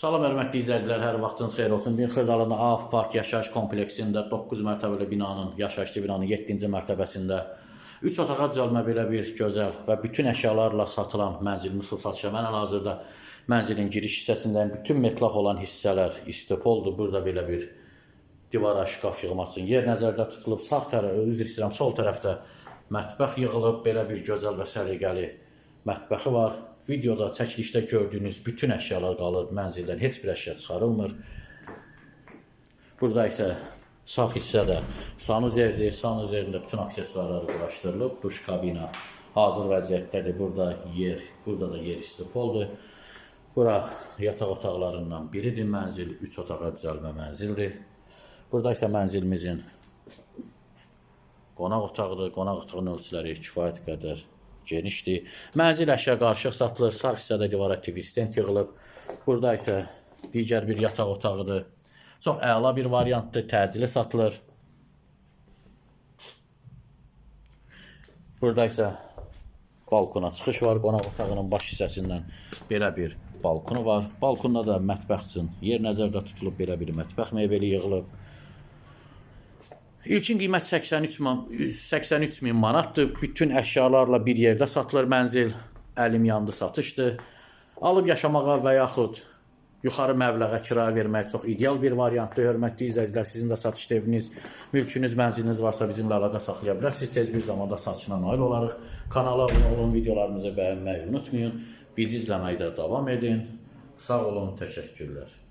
Salam hörmətli izləyicilər, hər vaxtınız xeyir olsun. Bir Xırdalında AF Park yaşayış kompleksində 9 mərtəbəli binanın, yaşayışlı binanın 7-ci mərtəbəsində 3 otağa düzəlmə belə bir gözəl və bütün əşyalarla satılan mənzilimiz satışa. Mən hal-hazırda mənzilin giriş hissəsindən bütün metlaq olan hissələr istipoldur. Burada belə bir divara şkaf yığmaq üçün yer nəzərdə tutulub. Sağ tərəf, üzr istəyirəm, sol tərəfdə mətbəx yığılıb. Belə bir gözəl və səliqəli mətbəxi var. Videoda, çəkilişdə gördüyünüz bütün əşyalar qalır mənzildən. Heç bir əşya çıxarılmır. Burada isə sağ hissədə sanuzerdir. Sanuzerində bütün aksesuarlar quraşdırılıb. Duş kabina hazır vəziyyətdədir. Burada yer, burada da yer istipoldur. Bura yataq otaqlarından biridir mənzil, 3 otağa düzəlmə mənzildir. Burada isə mənzilimizin qonaq otağıdır. Qonaq otağının ölçüləri kifayət qədər genişdir. Mənzil əşya qarışıq satılır. Sağ hissədə divara TV stent yığılıb. Burada isə digər bir yataq otağıdır. Çox əla bir variantdır. Təcili satılır. Burada isə balkona çıxış var. Qonaq otağının baş hissəsindən belə bir balkonu var. Balkonda da mətbəx üçün yer nəzərdə tutulub belə bir mətbəx mebeli yığılıb. İlkin qiymət 83 man 83 min manatdır. Bütün əşyalarla bir yerdə satılır mənzil. Əlim yandı satışdır. Alıb yaşamağa və yaxud yuxarı məbləğə kirayə vermək çox ideal bir variantdır. Hörmətli izləyicilər, sizin də satışda eviniz, mülkünüz, mənziliniz varsa bizimlə əlaqə saxlaya bilərsiniz. Tez bir zamanda satışına nail olarıq. Kanala abunə olun, videolarımızı bəyənməyi unutmayın. Bizi izləməkdə davam edin. Sağ olun, təşəkkürlər.